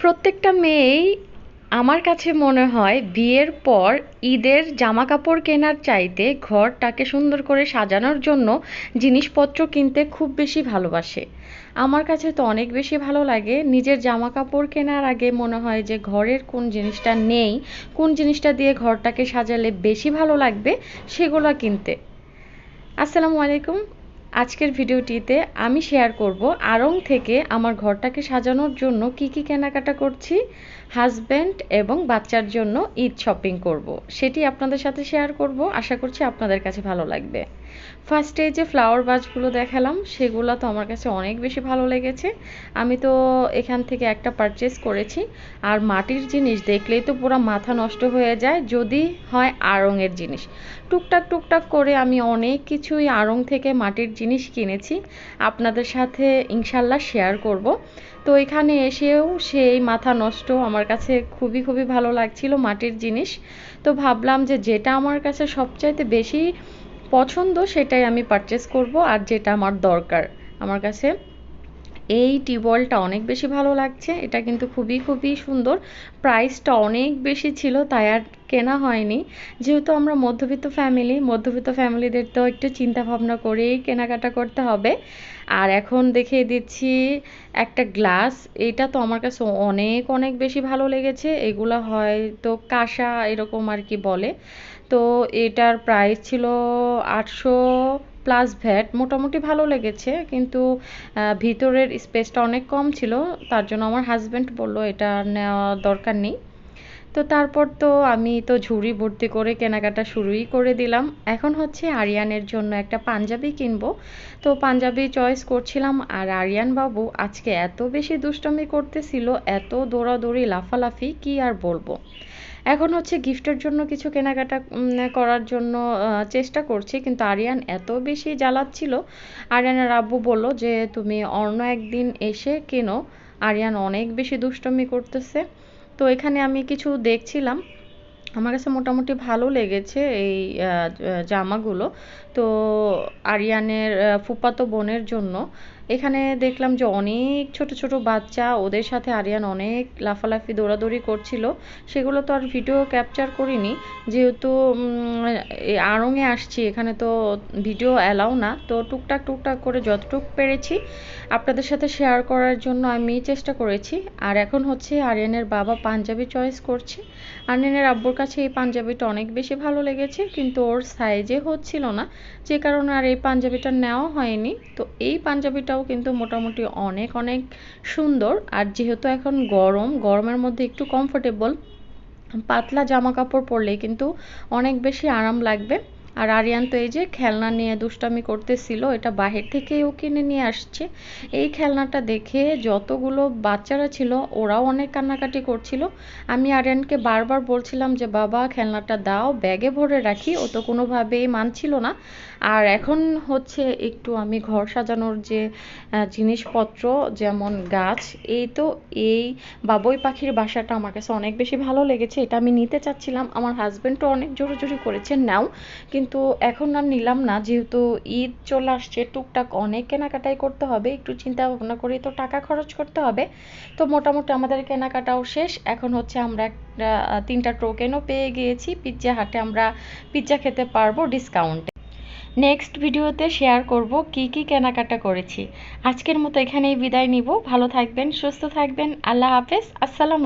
প্রত্যেকটা মেয়েই আমার কাছে মনে হয় বিয়ের পর ঈদের জামা কাপড় কেনার চাইতে ঘরটাকে সুন্দর করে সাজানোর জন্য জিনিসপত্র কিনতে খুব বেশি ভালোবাসে। আমার কাছে তো অনেক বেশি ভালো লাগে। নিজের জামা কাপড় কেনার আগে মনে হয় যে ঘরের কোন জিনিসটা নেই, কোন জিনিসটা দিয়ে ঘরটাকে সাজালে বেশি ভালো লাগবে সেগুলো কিনতে। আসসালামু আলাইকুম। আজকের ভিডিওটিতে আমি শেয়ার করব আড়ং থেকে আমার ঘরটাকে সাজানোর জন্য কি কি কেনাকাটা করছি হাজব্যান্ড এবং বাচ্চার জন্য ঈদ শপিং করব। সেটি আপনাদের সাথে শেয়ার করব। আশা করছি আপনাদের কাছে ভালো লাগবে। ফার্স্টে যে ফ্লাওয়ার বাজগুলো দেখালাম, সেগুলো তো আমার কাছে অনেক বেশি ভালো লেগেছে। আমি তো এখান থেকে একটা পারচেস করেছি। আর মাটির জিনিস দেখলেই তো পুরো মাথা নষ্ট হয়ে যায়, যদি হয় আড়ংয়ের জিনিস। টুকটাক টুকটাক করে আমি অনেক কিছুই আড়ং থেকে মাটির জিনিস কিনেছি, আপনাদের সাথে ইনশাল্লাহ শেয়ার করব। তো এখানে এসেও সেই মাথা নষ্ট, আমার কাছে খুবই খুবই ভালো লাগছিল মাটির জিনিস। তো ভাবলাম যে যেটা আমার কাছে সবচাইতে বেশি পছন্দ সেটাই আমি পারচেস করব আর যেটা আমার দরকার, আমার কাছে এই টিউবওয়েলটা অনেক বেশি ভালো লাগছে। এটা কিন্তু খুবই খুবই সুন্দর। প্রাইসটা অনেক বেশি ছিল, তাই আর কেনা হয়নি। যেহেতু আমরা মধ্যবিত্ত ফ্যামিলি মধ্যবিত্ত ফ্যামিলিদের তো একটু চিন্তা ভাবনা করেই কেনাকাটা করতে হবে। আর এখন দেখিয়ে দিচ্ছি একটা গ্লাস। এটা তো আমার কাছে অনেক অনেক বেশি ভালো লেগেছে। এগুলো হয়তো কাঁসা এরকম আর কি বলে। তো এটার প্রাইস ছিল আটশো প্লাস ভ্যাট মোটামুটি ভালো লেগেছে, কিন্তু ভিতরের স্পেসটা অনেক কম ছিল, তার জন্য আমার হাজব্যান্ড বলল এটা নেওয়া দরকার নেই। তো তারপর তো আমি তো ঝুড়ি ভর্তি করে কেনাকাটা শুরুই করে দিলাম। এখন হচ্ছে আরিয়ানের জন্য একটা পাঞ্জাবি কিনবো। তো পাঞ্জাবি চয়েস করছিলাম, আর আরিয়ান বাবু আজকে এত বেশি দুষ্টমি করতেছিল, এত দৌড়াদৌড়ি, লাফালাফি, কি আর বলব? এখন হচ্ছে গিফটের জন্য কিছু কেনাকাটা করার জন্য চেষ্টা করছি, কিন্তু আরিয়ান এত বেশি জ্বালাচ্ছিল। আরিয়ানের আব্বু বলল যে, তুমি অন্য একদিন এসে কেনো, আরিয়ান অনেক বেশি দুষ্টমি করতেছে। তো এখানে আমি কিছু দেখছিলাম। আমার কাছে মোটামুটি ভালো লেগেছে এই জামাগুলো। তো আরিয়ানের ফুপাতো বোনের জন্য এখানে দেখলাম যে অনেক ছোট ছোট বাচ্চা, ওদের সাথে আরিয়ান অনেক লাফালাফি, দৌড়াদৌড়ি করছিল। সেগুলো তো আর ভিডিও ক্যাপচার করিনি। যেহেতু আড়ঙে আসছি, এখানে তো ভিডিও অ্যালাউ না। তো টুকটাক টুকটাক করে যতটুক পেরেছি, আপনাদের সাথে শেয়ার করার জন্য আমি চেষ্টা করেছি। আর এখন হচ্ছে আরিয়ানের বাবা পাঞ্জাবি চয়েস করছে। আরিয়ানের আব্বুর কাছে এই পাঞ্জাবিটা অনেক বেশি ভালো লেগেছে, কিন্তু ওর সাইজে হচ্ছিল না। যে কারণে আর এই পাঞ্জাবিটা নেওয়া হয়নি। তো এই পাঞ্জাবিটাও কিন্তু মোটামুটি অনেক অনেক সুন্দর। আর যেহেতু এখন গরম, গরমের মধ্যে একটু কমফোর্টেবল পাতলা জামা কাপড় পরলে কিন্তু অনেক বেশি আরাম লাগবে। আর আরিয়ান তো এই যে খেলনা নিয়ে দুষ্টামি করতেছিল, এটা বাহির থেকেই ও কিনে নিয়ে আসছে। এই খেলনাটা দেখে যতগুলো বাচ্চারা ছিল, ওরাও অনেক কান্নাকাটি করছিল। আমি আরিয়ানকে বারবার বলছিলাম যে, বাবা, খেলনাটা দাও, ব্যাগে ভরে রাখি। ও তো কোনোভাবেই মানছিল না। আর এখন হচ্ছে একটু আমি ঘর সাজানোর যে জিনিসপত্র, যেমন গাছ, এই তো এই বাবুই পাখির বাসাটা আমার কাছে অনেক বেশি ভালো লেগেছে, এটা আমি নিতে চাচ্ছিলাম। আমার হাজব্যান্ডও অনেক জোরে জোরে করেছে, নাও। কিন্তু এখন আর নিলাম না, যেহেতু ঈদ চলে আসছে, টুকটাক অনেক কেনাকাটাই করতে হবে, একটু চিন্তা ভাবনা করে তো টাকা খরচ করতে হবে। তো মোটামুটি আমাদের কেনাকাটাও শেষ, এখন হচ্ছে আমরা একটা তিনটা টোকেনও পেয়ে গিয়েছি, পিৎজা হাটে আমরা পিৎজা খেতে পারব ডিসকাউন্টে নেক্সট ভিডিওতে শেয়ার করব কি কি কেনাকাটা করেছি। আজকের মতো এখানেই বিদায় নিব, ভালো থাকবেন, সুস্থ থাকবেন, আল্লাহ হাফেজ, আসসালাম